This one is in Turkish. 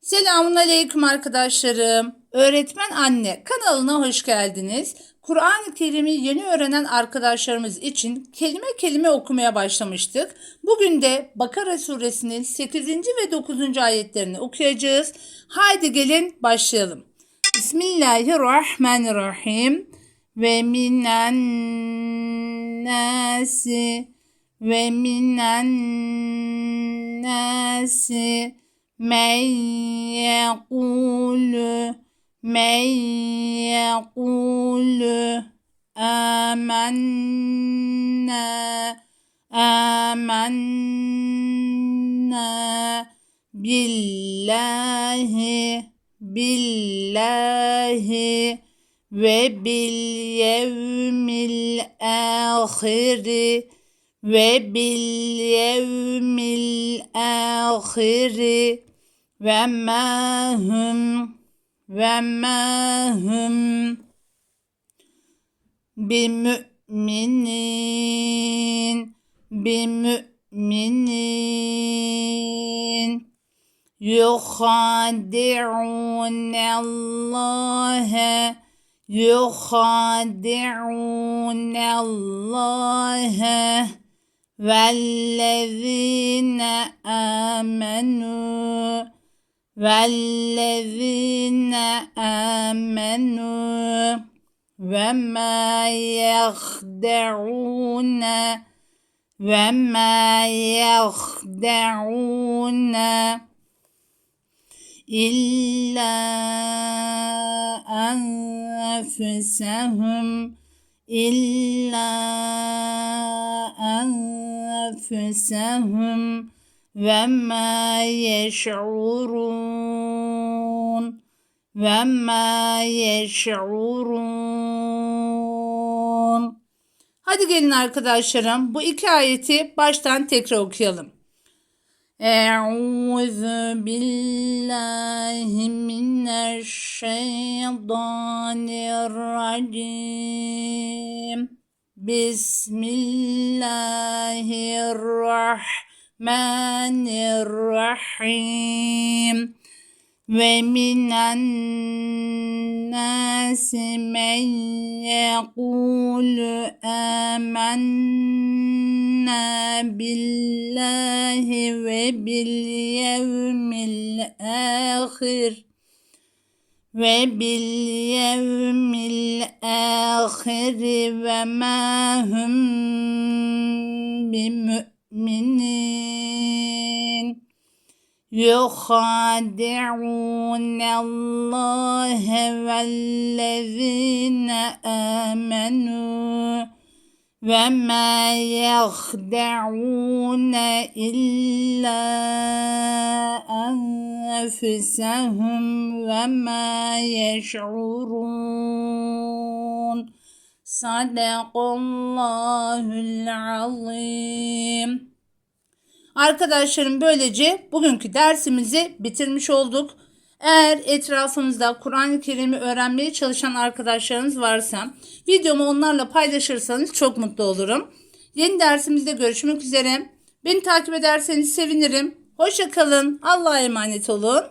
Selamun Aleyküm arkadaşlarım. Öğretmen Anne kanalına hoş geldiniz. Kur'an-ı Kerim'i yeni öğrenen arkadaşlarımız için kelime kelime okumaya başlamıştık. Bugün de Bakara suresinin 8. ve 9. ayetlerini okuyacağız. Haydi gelin başlayalım. Bismillahirrahmanirrahim. Ve minen nasi ve minen nasi men yekulu men yekulu amennâ amennâ billahi billahi ve bil yevmil ahiri ve bil yevmil ahiri ve ma hum ve ma hum bimü'minin bimü'minin يخادعون الله يخادعون الله والذين آمنوا والذين آمنوا وما يخدعون وما يخدعون إلا أنفسهم إلا أنفسهم. وما يشعرون وما يشعرون Hadi gelin arkadaşlarım bu iki ayeti baştan tekrar okuyalım. أعوذ بالله من الشيطان الرجيم بسم الله الرحمن الرحيم ومن الناس من يقول آمنا بالله وباليوم الآخر وباليوم الآخر وما هم بمؤمنين يخادعون الله والذين آمنوا وما يخدعون إلا أنفسهم وما يشعرون. صدق الله العظيم. Arkadaşlarım böylece bugünkü dersimizi bitirmiş olduk. Eğer etrafınızda Kur'an-ı Kerim'i öğrenmeye çalışan arkadaşlarınız varsa videomu onlarla paylaşırsanız çok mutlu olurum. Yeni dersimizde görüşmek üzere. Beni takip ederseniz sevinirim. Hoşça kalın. Allah'a emanet olun.